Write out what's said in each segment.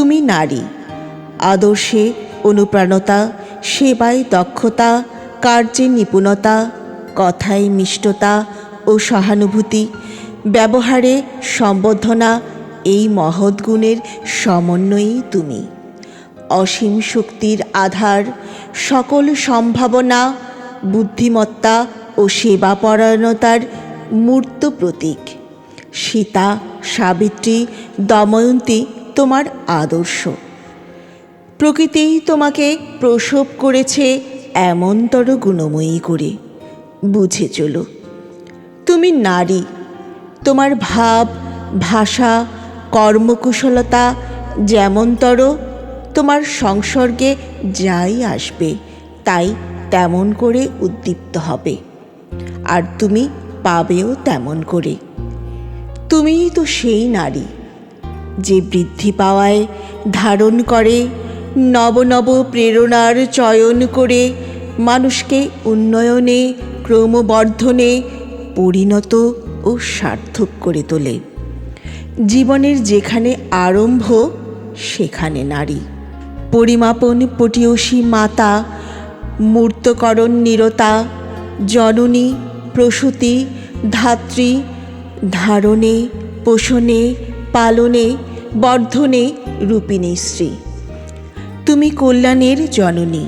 তুমি নারী। আদর্শে, অনুপ্রাণতা, সেবায় দক্ষতা, কার্যে নিপুণতা, কথায় মিষ্টতা ও সহানুভূতি, ব্যবহারে সম্বোধনা এই মহৎ গুণের সমন্বয়ই তুমি। অসীম শক্তির আধার, সকল সম্ভাবনা, বুদ্ধিমত্তা ও সেবাপরায়ণতার মূর্ত প্রতীক। সীতা, সাবিত্রী, দময়ন্তী তোমার আদর্শ। প্রকৃতিই তোমাকে প্রসব করেছে এমনতর গুণময়ী করে। বুঝে চলো, তুমি নারী। তোমার ভাব, ভাষা, কর্মকুশলতা যেমনতর, তোমার সংসর্গে যাই আসবে, তাই তেমন করে উদ্দীপ্ত হবে। আর তুমি পাবেও তেমন করে। তুমিই তো সেই নারী। যে বৃদ্ধি পাওয়ায় ধারণ করে, নব নব প্রেরণার চয়ন করে মানুষকে উন্নয়নে, ক্রমবর্ধনে পরিণত ও সার্থক করে তোলে। জীবনের যেখানে আরম্ভ, সেখানে নারী। পরিমাপন পটিয়সী মাতা, মূর্তকরণ নিরতা, জননী, প্রসূতি, ধাত্রী, ধারণে, পোষণে পালনে, বর্ধনে রূপিণী শ্রী তুমি কল্যাণের জননী।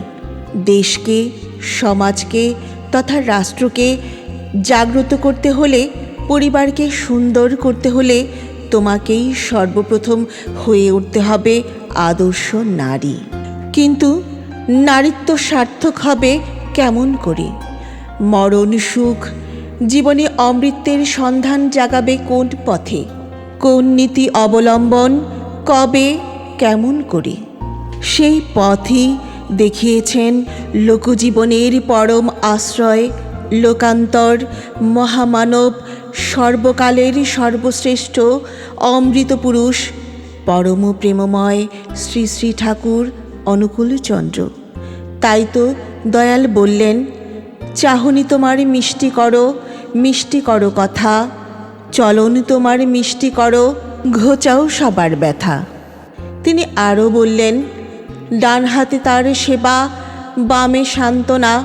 দেশকে, সমাজকে তথা রাষ্ট্রকে জাগ্রত করতে হলে, পরিবারকে সুন্দর করতে হলে তোমাকেই সর্বপ্রথম হয়ে উঠতে হবে আদর্শ নারী। কিন্তু নারীত্ব সার্থক হবে কেমন করে? মরণ সুখ, জীবনে অমৃতের সন্ধান জাগাবে কোন পথে? কোন নীতি অবলম্বন কবে, কেমন করে? সেই পথই দেখিয়েছেন লোকজীবনের পরম আশ্রয়, লোকান্তর, মহামানব, সর্বকালের সর্বশ্রেষ্ঠ অমৃত পুরুষ পরম প্রেমময় শ্রী শ্রী ঠাকুর অনুকূলচন্দ্র। তাই তো দয়াল বললেন, চাহনি তোমার মিষ্টি করো মিষ্টি করো কথা। চলন তোমার মিষ্টি করো, ঘোচাও সবার ব্যথা। তিনি আরও বললেন, ডান হাতে তার সেবা, বামে সান্ত্বনা,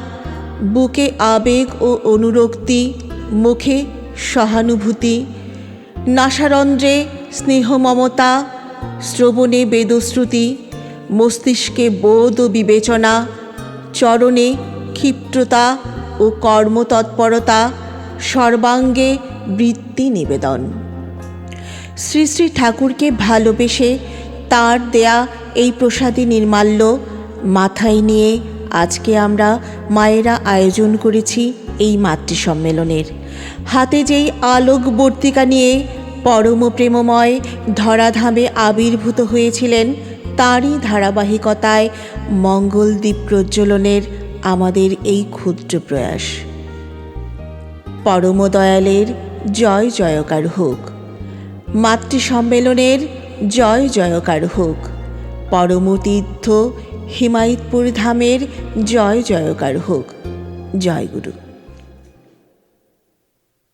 বুকে আবেগ ও অনুরক্তি, মুখে সহানুভূতি, নাসারন্ধ্রে স্নেহ মমতা শ্রবণে বেদশ্রুতি, মস্তিষ্কে বোধ ও বিবেচনা, চরণে ক্ষিপ্রতা ও কর্মতৎপরতা, সর্বাঙ্গে বৃত্তি নিবেদন। শ্রী শ্রী ঠাকুরকে ভালোবেসে তার দেয়া এই প্রসাদী নির্মাল্য মাথায় নিয়ে আজকে আমরা মায়েরা আয়োজন করেছি এই মাতৃ সম্মেলনের হাতে যেই আলোকবর্তিকা নিয়ে পরম প্রেমময় ধরাধামে আবির্ভূত হয়েছিলেন, তারই ধারাবাহিকতায় মঙ্গলদ্বীপ প্রজ্বলনের আমাদের এই ক্ষুদ্র প্রয়াস। পরম দয়ালের জয় জয়কার হোক। মাতৃ সম্মেলনের জয় জয়কার হোক। পরমতীর্থ হিমায়তপুর ধামের জয় জয়কার হোক। জয় গুরু।